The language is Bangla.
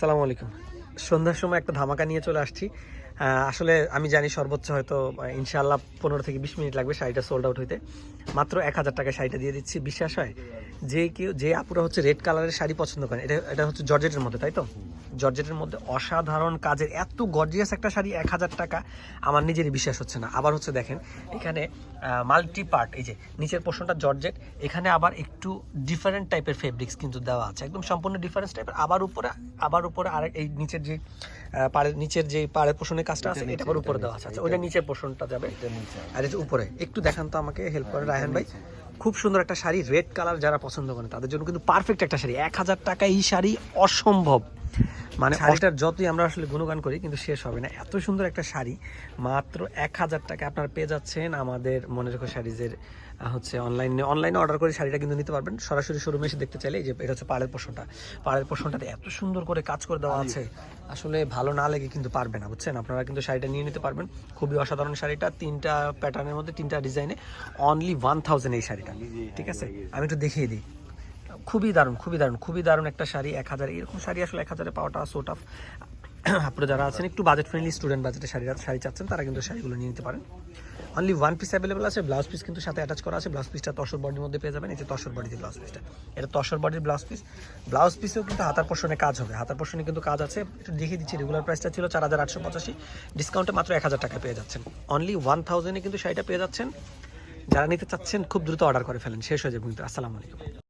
আসসালামু আলাইকুম। সন্ধ্যার সময় একটা ধামাকা নিয়ে চলে আসছি। আসলে আমি জানি সর্বোচ্চ হয়তো ইনশাআল্লাহ পনেরো থেকে বিশ মিনিট লাগবে শাড়িটা সোল্ড আউট হইতে। মাত্র এক হাজার টাকায় শাড়িটা দিয়ে দিচ্ছি, বিশ্বাস হয়? যে কেউ, যে আপুরা হচ্ছে রেড কালারের শাড়ি পছন্দ করেন, এটা এটা হচ্ছে জর্জেটের মধ্যে, তাই তো? জর্জেটের মধ্যে অসাধারণ কাজের এত গর্জিয়াস একটা শাড়ি এক হাজার টাকা, আমার নিজেরই বিশ্বাস হচ্ছে না। আবার হচ্ছে দেখেন, এখানে মাল্টি পার্ট এই যে নিচের পোর্শনটা জর্জেট, এখানে আবার একটু ডিফারেন্ট টাইপের ফেব্রিক্স কিন্তু দেওয়া আছে। একদম সম্পূর্ণ ডিফারেন্স টাইপের আবার উপরে আবার উপরে আরেক, এই নিচের যে পাড়ের নিচের যে পাড়ের পোর্শনের কাজটা আছে এটা আবার উপরে দেওয়া আছে। আচ্ছা ওইটা নিচের পোর্শনটা যাবে। আর এটা উপরে একটু দেখান তো আমাকে হেল্প করে রায়হান ভাই। খুব সুন্দর একটা শাড়ি রেড কালার যারা পছন্দ করেন তাদের জন্য কিন্তু পারফেক্ট একটা শাড়ি। এক হাজার টাকা এই শাড়ি অসম্ভব। মানে শাড়িটার যতই আমরা আসলে গুণগান করি কিন্তু শেষ হবে না। এত সুন্দর একটা শাড়ি মাত্র এক হাজার টাকা আপনারা পেয়ে যাচ্ছেন আমাদের মনে রেখো শাড়িজের হচ্ছে অনলাইনে অনলাইনে অর্ডার করে শাড়িটা কিন্তু নিতে পারবেন। সরাসরি শোরুমে এসে দেখতে চাইলে এই যে এটা হচ্ছে পাড়ের পোষণটা। পাড়ের পোষণটাতে এত সুন্দর করে কাজ করে দেওয়া আছে। আসলে ভালো না লেগে কিন্তু পারবে না বুঝছেন? আপনারা কিন্তু শাড়িটা নিয়ে নিতে পারবেন। খুবই অসাধারণ শাড়িটা। তিনটা প্যাটার্নের মধ্যে তিনটা ডিজাইনে অনলি ওয়ান থাউজেন্ড এই শাড়িটা। ঠিক আছে? আমি একটু দেখিয়ে দিই। খুবই দারুণ খুবই দারুণ খুবই দারুণ একটা শাড়ি এক হাজার এরকম শাড়ি আসলে এক হাজারে পাওয়াটা সোট অফ আপনারা যারা আছেন একটু বাজেট ফ্রেন্ডলি স্টুডেন্ট বাজেটে শাড়ি শাড়ি চাচ্ছেন তারা কিন্তু শাড়িগুলো নিয়ে নিতে পারেন। অনলি ওয়ান পিস অ্যাভেলেবল আছে ব্লাউজ পিস কিন্তু সাথে অ্যাটাচ করা আছে ব্লাউজ পিসটা তসর বডির মধ্যে পেয়ে যাবেন, এই যে তসর বডিতে ব্লাউজ পিসটা এটা তসর বডির ব্লাউজ পিস ব্লাউজ পিসেও কিন্তু হাতার পোষণে কাজ হবে। হাতার পোষণে কিন্তু কাজ আছে। একটু দেখিয়ে দিচ্ছি রেগুলার প্রাইসটা ছিল চার হাজার আটশো পঁচাশি। ডিসকাউন্টে মাত্র এক হাজার টাকা পেয়ে যাচ্ছেন। অনলি ওয়ান থাউজেন্ডে কিন্তু শাড়িটা পেয়ে যাচ্ছেন। যারা নিতে চাচ্ছেন, খুব দ্রুত অর্ডার করে ফেলেন। শেষ হয়ে যাবে কিন্তু। আসসালামু আলাইকুম।